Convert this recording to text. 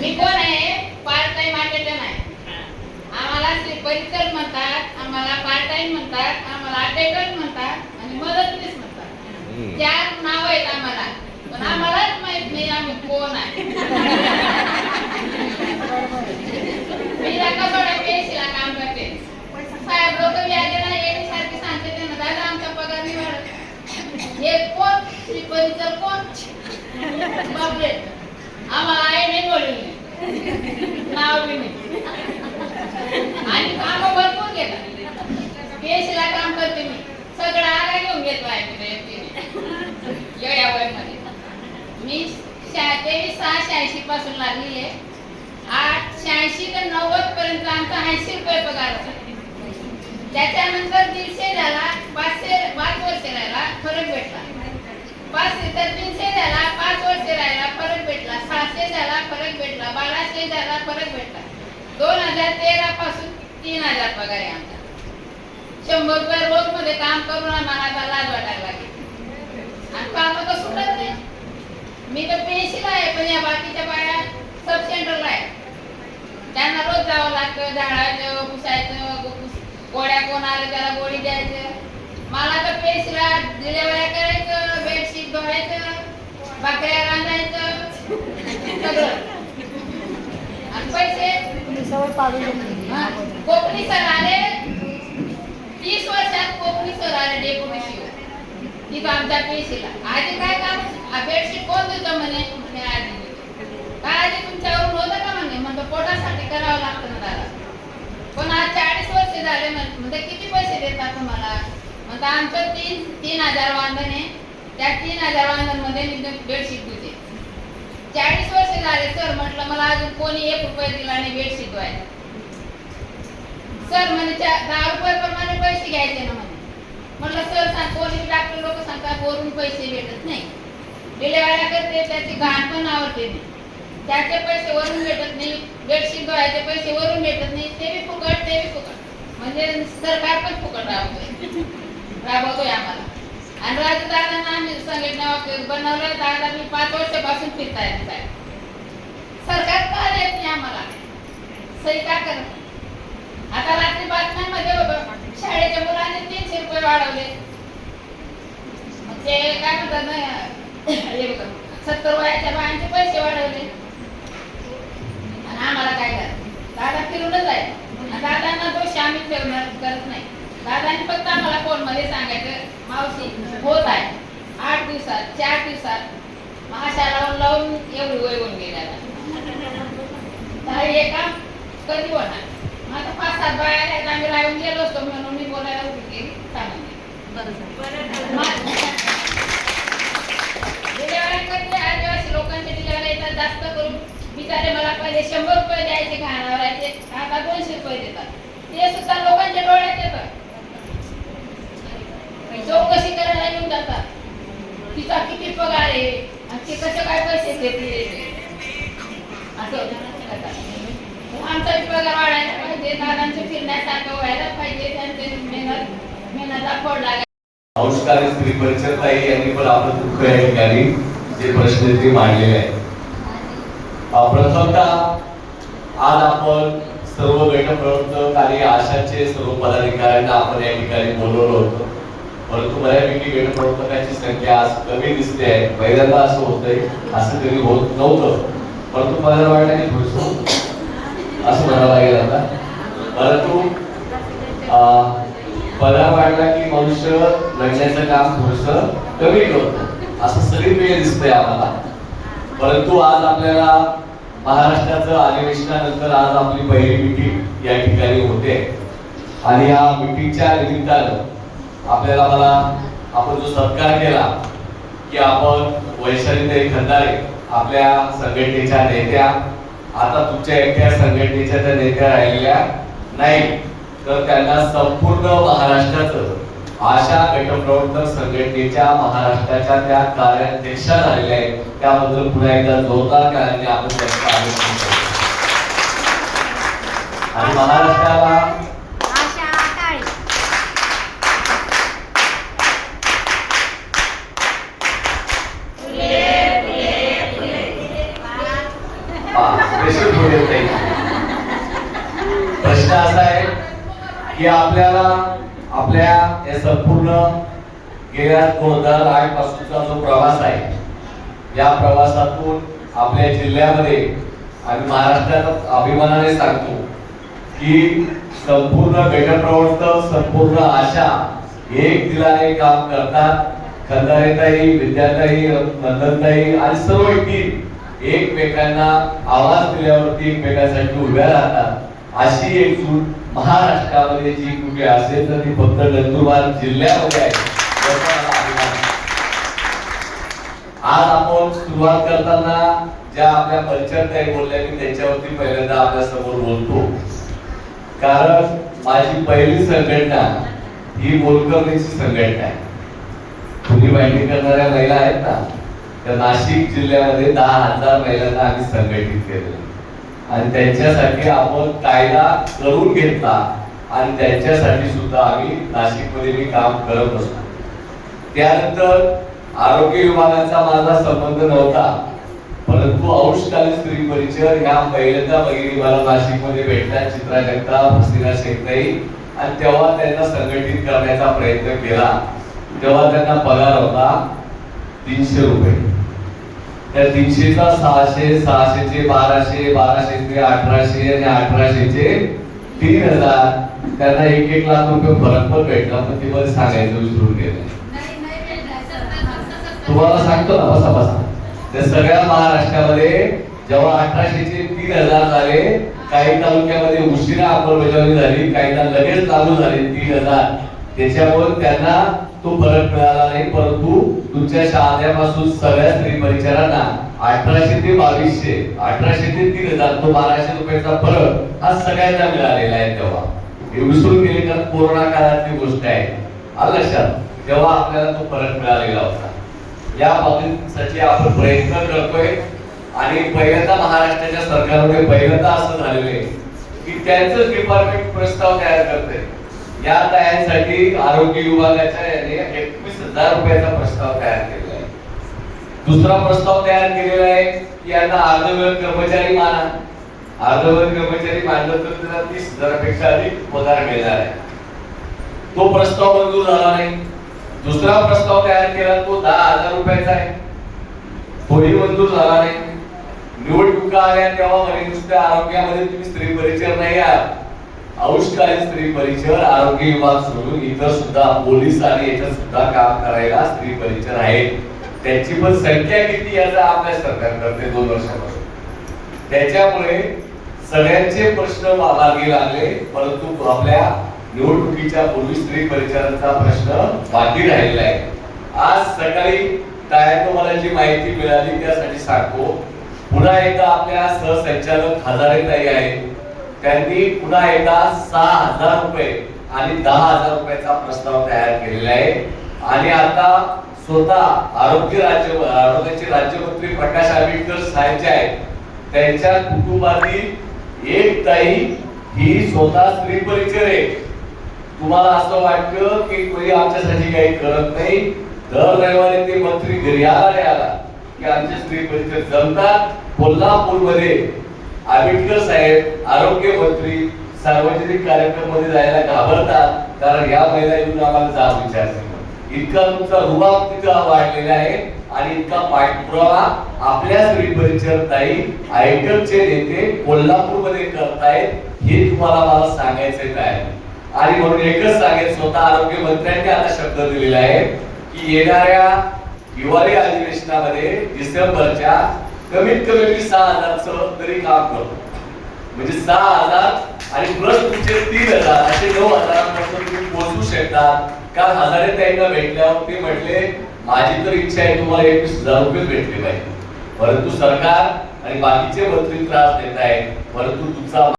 मी कोण आहे? Part time attendant आहे. आम्हाला परिचर म्हणतात आम्हाला पार्ट टाइम म्हणतात आम्हाला अटेंडंट म्हणतात आणि मदतनीस म्हणतात. चार नाव आहेत आम्हाला. पण आम्हालाच माहीत नाही आम्ही कोण आहे. मी रकासोडा पेशीला काम करते. साहेब लोक व्याजाला येणे सारखे सांगते त्यांना दादा आमचा पगार नाही वाढत हे कोण? श्री परिचर कोण? बापरे. आम्हाला आई नाही नाव बी नाही. आणि काम भरपूर घेतात पेशीला काम करते मी. सगळं आला घेऊन घेत आहे मी वयामध्ये मी तेवीस सहा शहाऐंशी पासून लागली आहे आठ शहाऐंशी ते नव्वद पर्यंत आमचा ऐंशी रुपये पगार होता. त्याच्यानंतर दीडशे झाला पाचशे पाच वर्ष राहिला फरक भेटला पाचशे तर तीनशे झाला पाच वर्ष राहिला फरक भेटला सहाशे झाला फरक भेटला बाराशे झाला फरक भेटला दोन हजार तेरा पासून तीन हजार पगार आहे आमचा. शंभर रुपये रोजमध्ये काम करून आम्हाला आता लाज वाटायला लागली. आणि काम तर सुटत नाही. मी तर पेशीला आहे पण या बाकीच्या बाया सब सेंटरला आहे त्यांना रोज जावं लागतं झाडायचं पुसायचं गोळ्या कोण आलं त्याला गोळी द्यायचं. मला तर पेशीला डिलेवऱ्या करायचं बेडशीट धुवायचं बाकऱ्या रांधायचं सगळं आणि पैसे सवय पाडून कोकणी सर आले. तीस वर्षात कोकणी सर आले डेप्युटी सीओ आमच्या पेशीला आधी काय काम? हा बेडशीट कोण देतो म्हणे? आधी काय आधी तुमच्यावर होतं का म्हणे? म्हणतो पोटासाठी करावं लागतं ना दादा. पण आज चाळीस वर्ष झाले म्हण- म्हणते किती पैसे देतात तुम्हाला? म्हणतं आमचं तीन तीन हजार वांधन आहे. त्या तीन हजार वांधनमध्ये मी बेडशीट दिली. चाळीस वर्ष झाले सर म्हटलं मला अजून कोणी एक रुपये दिला नाही बेडशीट व्हायला सर म्हणे दहा रुपये प्रमाणे पैसे घ्यायचे ना म्हणे. म्हटलं सर सांग कोणी डॉक्टर लोक सांगतात वरून पैसे भेटत नाही. डिलेवऱ्या करते त्याची घाण पण आवडते त्याचे पैसे वरून भेटत नाही बेडशीट धुवायचे पैसे वरून भेटत नाही ते बी फुकट ते बी फुकट. म्हणजे सरकार पण फुकट राबवतोय. राबवतोय आम्हाला. आणि राजू दादांना आम्ही संघटना बनवलं दादा मी पाच वर्षापासून फिरताय साहेब सरकार का देत नाही आम्हाला सही का करत आता रात्री बातम्यांमध्ये होतं शाळेच्या मुलांनी तीनशे रुपये वाढवले मग ते काय म्हणतात ना हे सत्तर वयाच्या बायांचे पैसे वाढवले आणि आम्हाला काय करायचं दादा फिरूनच आहे. आणि दादांना दोष आम्ही ठेवणार करत नाही. दादांनी फक्त आम्हाला फोनमध्ये सांगायचं मावशी होत आहे. आठ दिवसात चार दिवसात महाशा लावून लावून एवढी वय होऊन गेली आता. तर हे काम कधी होणार? आता पाच सात बाया आहेत आम्ही राहून गेलो असतो म्हणून मी बोलायला उभी केली. आदिवासी डिलेवऱ्या येतात जास्त करून बिचारे मला पहिले शंभर रुपये द्यायचे घाणावरायचे आता दोनशे रुपये देतात. ते सुद्धा लोकांच्या डोळ्यात येतं चौकशी करायला येऊन जातात. तिचा किती पगार आहे आणि ते कसे काय पैसे घेतले? असं. आमचा पगार वाढायला पाहिजे दादांचे फिरण्यासारखं व्हायला पाहिजे त्यांचे मेहनत मेहनत फळ लागायला नमस्कार श्री परिचरताई यांनी पण आपलं दुःख या ठिकाणी जे प्रश्न ते मांडलेले आहेत. प्रथमतः आज आपण सर्व गट प्रवर्तक आणि आशाचे सर्व पदाधिकाऱ्यांना आपण या ठिकाणी बोलवलं होतं. परंतु बऱ्यापैकी वेळ प्रवर्तकांची संख्या आज कमी दिसते आहे. पहिल्यांदा असं होतंय. असं कधी होत नव्हतं. परंतु मला वाटतं की थोडंसं असं म्हणावं लागेल आता. परंतु अं, वाढला की मनुष्य लढण्याचं काम थोडस कमी करतो. असं सगळी वेळ दिसतंय आम्हाला. परंतु आज आपल्याला महाराष्ट्राचं अधिवेशनानंतर आज आपली पहिली मिटिंग या ठिकाणी होते. आणि या मिटिंगच्या निमित्तानं आपल्याला मला आपण जो सत्कार केला की आपण वैशाली खंदारे आपल्या संघटनेच्या नेत्या आता तुमच्या एकट्या संघटनेच्या त्या नेत्या राहिलेल्या नाही तर त्यांना संपूर्ण महाराष्ट्राचं आशा गटप्रवर्तक संघटनेच्या महाराष्ट्राच्या त्या कार्याध्यक्षा झालेल्या आहेत. त्याबद्दल पुन्हा एकदा जोरदार कार्याने आपण त्यांचा आणि महाराष्ट्राला आहे की आपल्याला आपल्या या संपूर्ण गेल्या दोन हजार आठ पासूनचा जो प्रवास आहे या प्रवासातून आपल्या जिल्ह्यामध्ये आम्ही महाराष्ट्रात अभिमानाने सांगतो की संपूर्ण गटप्रवर्तक संपूर्ण आशा एक दिलाने काम करतात. खंदारेताई विद्याताई नंदनताई आणि सर्व टीम एकमेकांना आवाज दिल्यावरती एकमेकांसाठी उभ्या राहतात. अशी एक सूट महाराष्ट्रामध्ये जी कुठे असेल तर ती फक्त नंदुरबार जिल्ह्यामध्ये आहे. आज आपण सुरुवात करताना ज्या आपल्या परिचयात बोलल्या मी त्यांच्यावरती पहिल्यांदा आपल्यासमोर बोलतो. कारण माझी पहिली संघटना ही मोलकर्णीची संघटना आहे. तुम्ही माहिती करणाऱ्या महिला आहेत ना तर नाशिक जिल्ह्यामध्ये दहा हजार महिलांना आम्ही संघटित केलेलं आणि त्यांच्यासाठी आपण कायदा करून घेतला. आणि त्यांच्यासाठी सुद्धा आम्ही नाशिकमध्ये मी काम करत असतो. त्यानंतर आरोग्य विभागाचा माझा संबंध नव्हता. परंतु औषधकालीन स्त्री परिचय ह्या पहिल्यांदा भगिनी मला नाशिकमध्ये भेटल्या. चित्रा जगताप हसीना शेखताई आणि तेव्हा त्यांना संघटित करण्याचा प्रयत्न केला. तेव्हा त्यांना पगार होता तीनशे रुपये. त्या दीडशेचा सहाशे सहाशेचे बाराशे बाराशेचे अठराशे आणि अठराशेचे तीन हजार. त्यांना एक एक लाख रुपये फरक पण भेटला पण ते मध्ये सांगायचं विसरून गेलं. तुम्हाला सांगतो ना बसा बसा. त्या सगळ्या महाराष्ट्रामध्ये जेव्हा अठराशेचे तीन हजार झाले काही तालुक्यामध्ये उशिरा अंमलबजावणी झाली काहींना लगेच लागू झाले तीन हजार. त्याच्यामुळे त्यांना तो फरक मिळाला नाही परंतु तुमच्या शाळेपासून सगळ्या स्त्री परिचारांना अठराशे ते बावीसशे अठराशे ते तीन हजार तो बाराशे रुपयाचा फरक हा सगळ्यांना मिळालेला आहे तेव्हा. हे विसरून गेले तर कोरोना काळातली गोष्ट आहे. आलं लक्षात? तेव्हा आपल्याला तो फरक मिळालेला होता. या बाबतीसाठी आपण प्रयत्न करतोय. आणि पहिल्यांदा महाराष्ट्राच्या सरकारमध्ये पहिल्यांदा असं झालेलं आहे की त्यांचं डिपार्टमेंट प्रस्ताव तयार करते या तयारीसाठी आरोग्य विभागाच्या याने एकवीस हजार रुपयाचा प्रस्ताव तयार केलेला आहे. दुसरा प्रस्ताव तयार केलेला आहे की यांना अर्धवेळ कर्मचारी माना. अर्धवेळ कर्मचारी मानलं तर त्याला तीस हजारापेक्षा अधिक पगार मिळणार आहे. तो प्रस्ताव मंजूर झाला नाही. दुसरा प्रस्ताव तयार केला तो दहा हजार रुपयाचा आहे. तोही मंजूर झाला नाही. निवडणुका आल्या तेव्हा म्हणे नुसत्या आरोग्यामध्ये तुम्ही स्त्री परिचय नाही आहात. औषधकालीन स्त्री परिचर आरोग्य विभाग सोडून इतर सुद्धा पोलीस आणि याच्यात सुद्धा काम करायला स्त्री परिचर आहे. त्याची पण संख्या किती याचा अभ्यास सरकार करते दोन वर्षापासून. त्याच्यामुळे सगळ्यांचे प्रश्न मा- मार्गी लागले परंतु आपल्या निवडणुकीच्या पूर्वी स्त्री परिचारांचा प्रश्न बाकी राहिलेला आहे. आज सकाळी तायानं मला जी माहिती मिळाली त्यासाठी सांगतो. पुन्हा एकदा आपल्या सहसंचालक हजारे ताई आहेत. त्यांनी पुन्हा एकदा सहा हजार रुपये आणि दहा हजार रुपयाचा प्रस्ताव तयार केलेला आहे. आणि आता स्वतः आरोग्य राज्य आरोग्याचे राज्यमंत्री प्रकाश आंबेडकर साहेब जे आहेत त्यांच्या कुटुंबातील एक ताई ही स्वतः स्त्री परिचय आहे. तुम्हाला असं वाटतं की कोणी आमच्यासाठी काही करत नाही? दर रविवारी ते मंत्री घरी आला आला की आमचे स्त्री परिचय जमतात? कोल्हापूरमध्ये आंबेडकर साहेब आरोग्य मंत्री सार्वजनिक कार्यक्रममध्ये जायला घाबरतात कारण या महिला येऊन आम्हाला जाब विचारते इतका तुमचा रुबाब तिथं वाढलेला आहे आणि इतका पाठपुरावा आपल्याच स्त्री ताई आयटमचे नेते कोल्हापूरमध्ये करतायत हे तुम्हाला मला सांगायचं काय? आणि म्हणून एकच सांगेल स्वतः आरोग्य मंत्र्यांनी आता शब्द दिलेला आहे की येणाऱ्या हिवाळी अधिवेशनामध्ये डिसेंबरच्या कमीत कमी मी सहा हजारचं तरी काम करतो. म्हणजे सहा हजार आणि प्लस तुमचे तीन हजार असे नऊ हजारापर्यंत तुम्ही पोहोचू शकता. कारण हजारे त्यांना भेटल्यावर ते म्हटले माझी तर इच्छा आहे तुम्हाला एकवीस हजार रुपये भेटले पाहिजे. परंतु सरकार आणि बाकीचे मंत्री त्रास देत आहेत. परंतु तुमचा